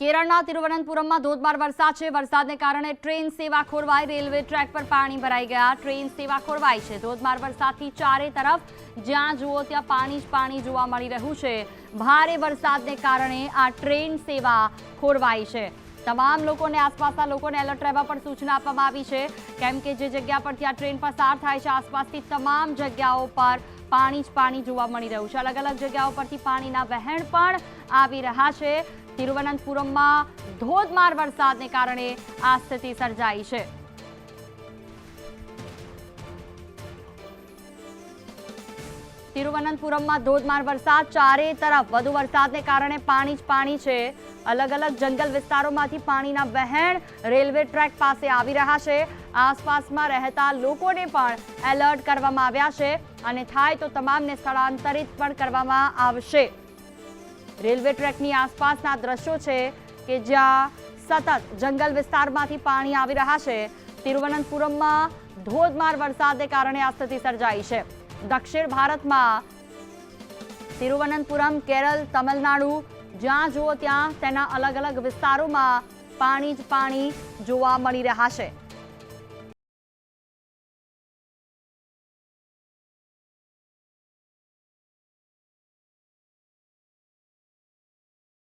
કેરળના તિરુવનંતપુરમમાં ધોધમાર વરસાદ છે. વરસાદને કારણે ટ્રેન સેવા ખોરવાઈ, રેલવે ટ્રેક પર પાણી ભરાઈ ગયા. ટ્રેન સેવા ખોરવાઈ છે. ધોધમાર વરસાદથી ચારે તરફ જ્યાં જુઓ ત્યાં પાણી જ પાણી જોવા મળી રહ્યું છે. ભારે વરસાદને કારણે આ ટ્રેન સેવા ખોરવાઈ છે. તમામ લોકોને, આસપાસના લોકોને એલર્ટ રહેવા પર સૂચના આપવામાં આવી છે. કેમ કે જે જગ્યા પરથી આ ટ્રેન પસાર થાય છે આસપાસની તમામ જગ્યાઓ પર પાણી જ પાણી જોવા મળી રહ્યું છે. અલગ અલગ જગ્યાઓ પરથી પાણીના વહેણ પણ આવી રહ્યા છે. તિરુવનંતપુરમમાં ધોધમાર વરસાદને કારણે આ સ્થિતિ સર્જાઈ છે. તિરુવનંતપુરમમાં ધોધમાર વરસાદ, ચારે તરફ વધુ વરસાદને કારણે પાણી જ પાણી છે. અલગ અલગ જંગલ વિસ્તારોમાંથી પાણીના વહેણ રેલવે ટ્રેક પાસે આવી રહ્યા છે. આસપાસમાં રહેતા લોકોને પણ એલર્ટ કરવામાં આવ્યા છે અને થાય તો તમામને સ્થળાંતરિત પણ કરવામાં આવશે. રેલવે ટ્રેકની આસપાસના દ્રશ્યો છે કે જ્યાં સતત જંગલ વિસ્તારમાંથી પાણી આવી રહ્યા છે. તિરુવનંતપુરમમાં ધોધમાર વરસાદને કારણે આ સ્થિતિ સર્જાઈ છે. દક્ષિણ ભારતમાં તિરુવનંતપુરમ, કેરળ, તમિલનાડુ, જ્યાં જુઓ ત્યાં તેના અલગ અલગ વિસ્તારોમાં પાણી જ પાણી જોવા મળી રહ્યા છે.